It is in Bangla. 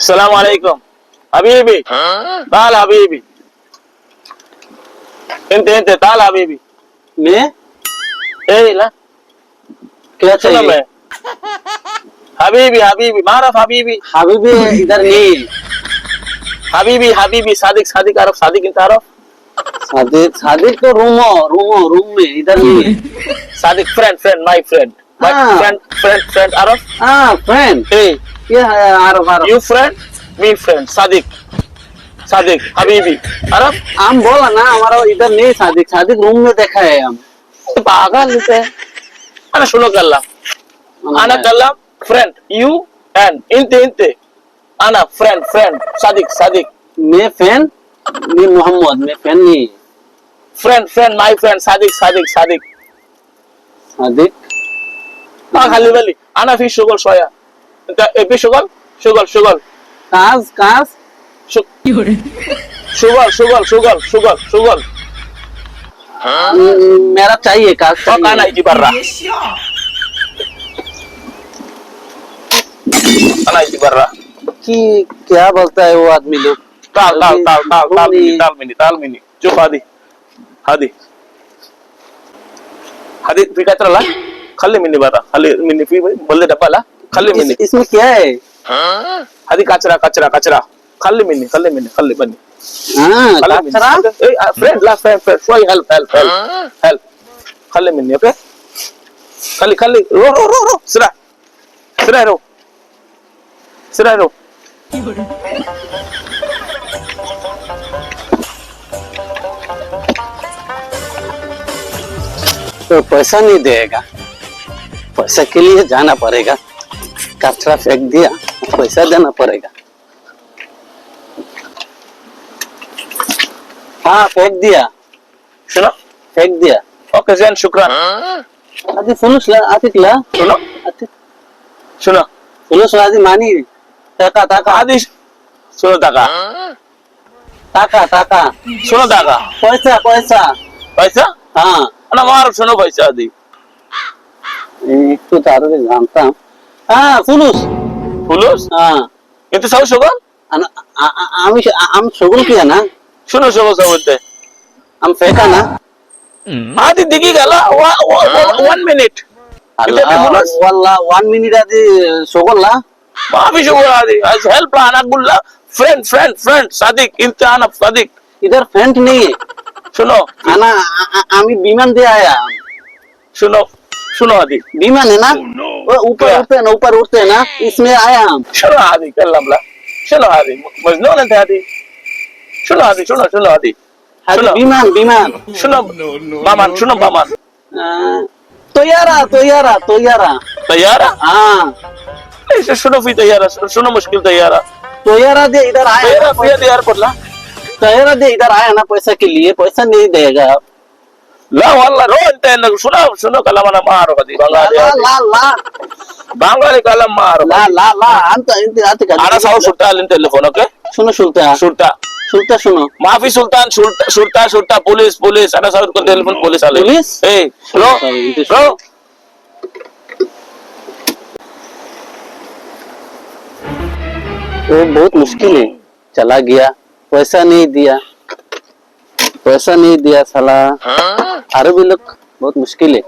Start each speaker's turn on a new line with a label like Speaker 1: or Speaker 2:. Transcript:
Speaker 1: السلام عليكم حبيبي تعال حبيبي انت انت تعال حبيبي
Speaker 2: मैं
Speaker 1: ايه لا
Speaker 2: क्या सुनो चाहिए मैं
Speaker 1: حبيبي حبيبي ما اعرف حبيبي
Speaker 2: हबीबी इधर नहीं
Speaker 1: حبيبي حبيبي صادق صادق عارف صادق انت عارف
Speaker 2: सादिक सादिक तो रूम हो रूम हो रूम में इधर नहीं
Speaker 1: صادق friend friend my friend friend friend friend అరఫ్
Speaker 2: friend అరఫ్ అరఫ్
Speaker 1: you friend me friend Sadiq Sadiq Habibi अरब
Speaker 2: हम बोला ना हमारा इधर नहीं सादिक सादिक रूम में देखा है हम
Speaker 1: तो पागल से अरे सुनो गल्ला
Speaker 2: आना
Speaker 1: गल्ला फ्रेंड यू एंड इंते इंते आना फ्रेंड फ्रेंड सादिक सादिक
Speaker 2: मैं फ्रेंड मैं मोहम्मद मैं फ्रेंड नहीं
Speaker 1: friend friend my friend Sadiq Sadiq Sadiq
Speaker 2: Sadiq খালি
Speaker 1: বালি আনা ফি সুগল সয়া। এপি সুগল? সুগল সুগল।
Speaker 2: কাজ কাজ।
Speaker 1: সুগল সুগল সুগল সুগল সুগল।
Speaker 2: মেরা চাইয়ে কাজ কান
Speaker 1: আইজি বাররা কান আইজি বাররা
Speaker 2: কি क्या बोलता है वो आदमी लोग
Speaker 1: ताल ताल ताल ताल ताल मिनी ताल मिनी ताल मिनी चुप आदि आदि आदि तुझे काय खल्ले में खाली खल्ले में निपी बल्ले डपाला खल्ले में
Speaker 2: इसमें क्या है?
Speaker 3: हाँ?
Speaker 1: हरी कचरा कचरा कचरा। खल्ले में खल्ले में खल्ले बनी फ्रेंड ला friend friend show help help help help. Okay? रो रो रो रो सिरा। सिरा रो। सिरा रो।
Speaker 2: तो पैसा नहीं देगा। पैसा के लिए जाना पड़ेगा कचरा फेंक दिया पैसा देना पड़ेगा हाँ फेंक दिया
Speaker 1: सुनो
Speaker 2: फेंक दिया
Speaker 1: ओके जैन शुक्रान
Speaker 2: आदि सुनो आतिक ला
Speaker 1: सुनो
Speaker 2: आतिक
Speaker 1: सुनो
Speaker 2: सुनो सुनो आदि मानी টাকা টাকা
Speaker 1: আদি सुनो টাকা
Speaker 2: টাকা টাকা
Speaker 1: सुनो টাকা
Speaker 2: पैसा पैसा
Speaker 1: পয়সা
Speaker 2: হ্যাঁ
Speaker 1: আমার শুনো পয়সা আদি
Speaker 2: একটু তাড়াতাড়ি জানতাম। হ্যাঁ ফুলুস।
Speaker 1: ফুলুস?
Speaker 2: হ্যাঁ।
Speaker 1: কিন্তু সব সবল
Speaker 2: আমি আমি সবল কি হ্যাঁ। না
Speaker 1: শুনো সবল সবলতে
Speaker 2: আমি ফেকা না
Speaker 1: মাদি দিকে গেল। ওয়ান মিনিট
Speaker 2: ওয়াল্লা ওয়ান মিনিট আদি সবল্লা
Speaker 1: আমি সবল আদি। হেল্প আনা গুল্লা फ्रेंड फ्रेंड फ्रेंड सादिक इम्तिहान अब सादिक
Speaker 2: इधर फ्रेंड नहीं है
Speaker 1: सुनो खाना
Speaker 2: आमी बीमन दे आया
Speaker 1: सुनो सुनो आदि
Speaker 2: विमान है ना ऊपर उठते है ना ऊपर उठते है ना इसमें आया हम
Speaker 1: चलो आदि कर लमला चलो आदि मजनू ना आदि चलो आदि सुनो सुनो आदि
Speaker 2: चलो विमान विमान
Speaker 1: सुनो बामान सुनो बामान
Speaker 2: तैयारा तैयारा तैयारा
Speaker 1: तैयारा
Speaker 2: हाँ
Speaker 1: ऐसे सुनो फिर तैयारा सुनो मुश्किल तैयारा
Speaker 2: तैयारा दे इधर आया तैयारा दे इधर आया ना पैसा के लिए पैसा नहीं देगा आप
Speaker 1: ಬಾಂಗಾಲಿ ಕಲಂ ಮಾರು
Speaker 2: ಹಣ ಸಾವು
Speaker 1: ಸುಟ್ಟ ಅಲ್ಲಿ ಟೆಲಿಫೋನ್ ಓಕೆ
Speaker 2: ಶುನು ಸುಲ್ತ
Speaker 1: ಸುಟ್ಟ
Speaker 2: ಸುಲ್ತ ಶುನು
Speaker 1: ಮಾಫಿ ಸುಲ್ತಾನ್ ಸುಲ್ತ ಸುಟ್ಟ ಸುಟ್ಟ ಪೊಲೀಸ್ ಪೊಲೀಸ್ ಹಣ ಸಾವು ಇಟ್ಕೊಂಡು ಟೆಲಿಫೋನ್ ಪೊಲೀಸ್ ಅಲ್ಲಿ
Speaker 2: ಪೊಲೀಸ್
Speaker 1: ಏ ಬ್ರೋ
Speaker 2: ಬ್ರೋ वो बहुत मुश्किल है चला गया पैसा नहीं दिया पैसा नहीं दिया साला अरबी लोग बहुत मुश्किल है